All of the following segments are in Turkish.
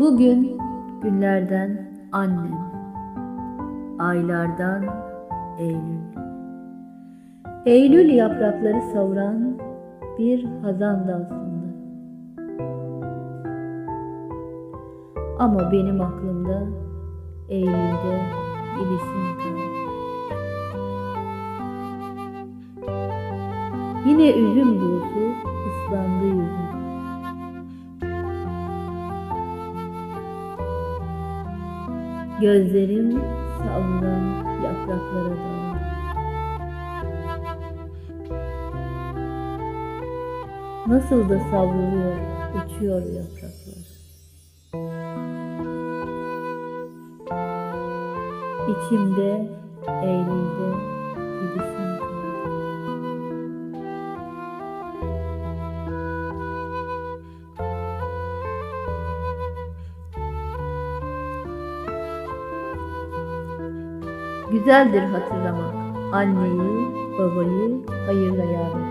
Bugün günlerden annem, aylardan Eylül. Eylül yaprakları savuran bir hazan aslında. Ama benim aklımda Eylül'de gibisin kaldı. Yine üzüm buğusu ıslandı yüzüm. Gözlerim savrulan yapraklara daldı. Nasıl da savruluyor, uçuyor yapraklar. İçimde, Eylül'de gibisin Güzeldir hatırlamak anneyi, babayı hayırla etmek.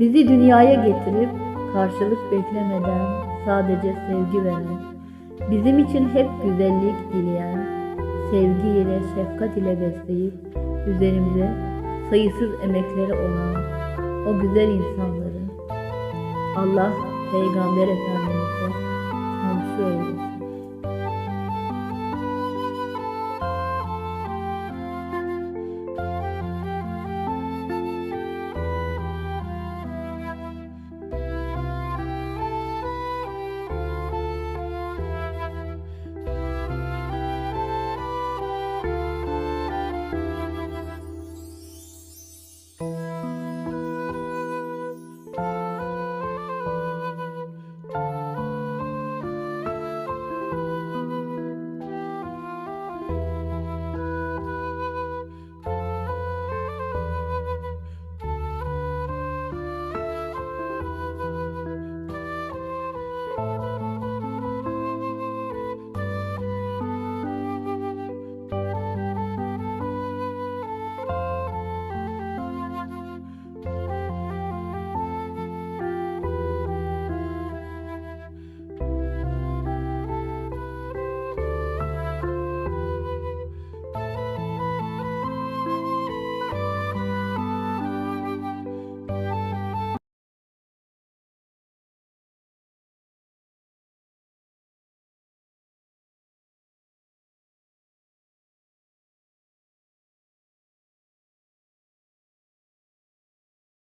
Bizi dünyaya getirip karşılık beklemeden sadece sevgi veren, bizim için hep güzellik dileyen, sevgiyle, şefkat ile besleyip üzerimize sayısız emekleri olan o güzel insanları Allah Peygamber Efendimiz'e komşu eylesin.